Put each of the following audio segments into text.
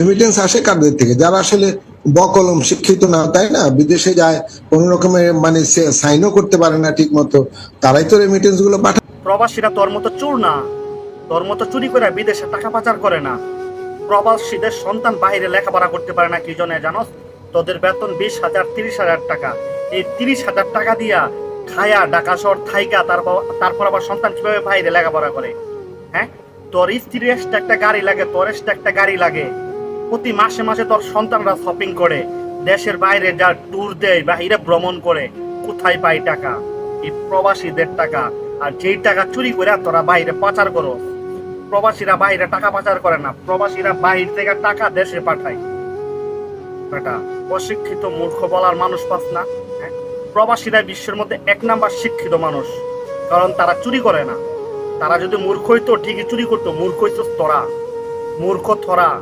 Remittance আসে কাদের থেকে? যারা আসলে বকলম, শিক্ষিত না, তাই না? বিদেশে যায়, কোন রকমের মানে সাইনও করতে পারে না ঠিক মতো তারাই তো রেমিটেন্সগুলো পাঠায়। প্রবাসীরা তোর মতো চোর না। তোর মতো চুরি করে বিদেশে টাকা পাচার করে না। প্রবাসীদের সন্তান বাইরে লেখাপড়া করতে পারে না, কি জন্য জানোস? তোদের বেতন বিশ হাজার, তিরিশ হাজার টাকা। এই তিরিশ হাজার টাকা দিয়া খায়া, ঢাকা শহর থাইকা, তারপর তারপর আবার সন্তান কীভাবে বাইরে লেখাপড়া করে? হ্যাঁ? তোর স্ত্রীর একটা গাড়ি লাগে, তোর একটা গাড়ি লাগে। প্রতি মাসে মাসে তোর সন্তানরা শপিং করে। দেশের বাইরে যা ট্যুর দেয় বাইরে ভ্রমণ করে, কোথায় পাই টাকা? এই প্রবাসীদের টাকা। আর যেই টাকা চুরি করে তোরা বাইরে পাচার করো প্রবাসীরা বাইরে টাকা পাচার করে না। প্রবাসীরা বাইরে থেকে টাকা দেশে পাঠায়। বেটা অশিক্ষিত মূর্খ বলার মানুষ পাস না হ্যাঁ? প্রবাসীরা বিশ্বের মধ্যে এক নাম্বার শিক্ষিত মানুষ। কারণ তারা চুরি করে না। তারা যদি মূর্খ হইতো, ঠিকই চুরি করতো। মূর্খ হইতো তোরা। মূর্খ তোরা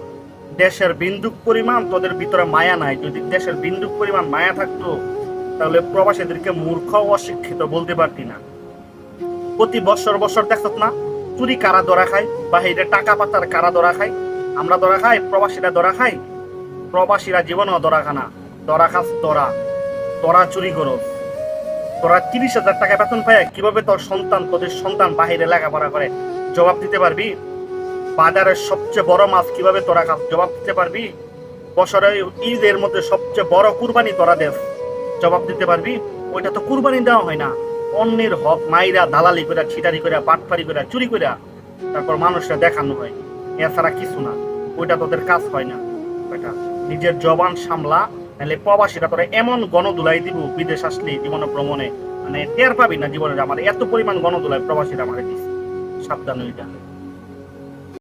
দেশের বিন্দুক পরিমাণ তোদের ভিতরে মায়া নাই। যদি দেশের বিন্দুক পরিমাণ মায়া থাকতো, তাহলে প্রবাসীদেরকে মূর্খ অশিক্ষিত বলতে পারতি না। প্রতি বছর বছর দেখত না, চুরি কারা ধরা খায়, বাহিরে টাকা পাতার কারা ধরা খায়? আমরা ধরা খাই, প্রবাসীরা ধরা খাই প্রবাসীরা জীবনও ধরা খানা ধরা খাস তোরা। তোরা চুরি করো তোরা তিরিশ হাজার টাকা বেতন পায় কীভাবে তোর সন্তান তোদের সন্তান বাহিরে লেখাপড়া করে? জবাব দিতে পারবি? বাজারের সবচেয়ে বড় মাছ কীভাবে তোরা জবাব দিতে পারবি? বছরের ঈদের মধ্যে সবচেয়ে বড় কুরবানি তোরা দেশ জবাব দিতে পারবি? ওইটা তো কুরবানি দেওয়া হয় না। অন্যের হক মাইরা, দালালি করে ছিটারি করে বাটপারি করে চুরি করে তারপর মানুষরা দেখানো হয়। এছাড়া কিছু না। ওইটা তোদের কাজ হয় না। ওইটা নিজের জবান সামলা, নাহলে প্রবাসীরা তোরা এমন গণদুলাই দিব, বিদেশ আসলে জীবনে ভ্রমণে। মানে টের পাবি না জীবনে আমার। এত পরিমাণ গণদুলাই প্রবাসীরা আমাকে দিচ্ছে সাবধান হয়ে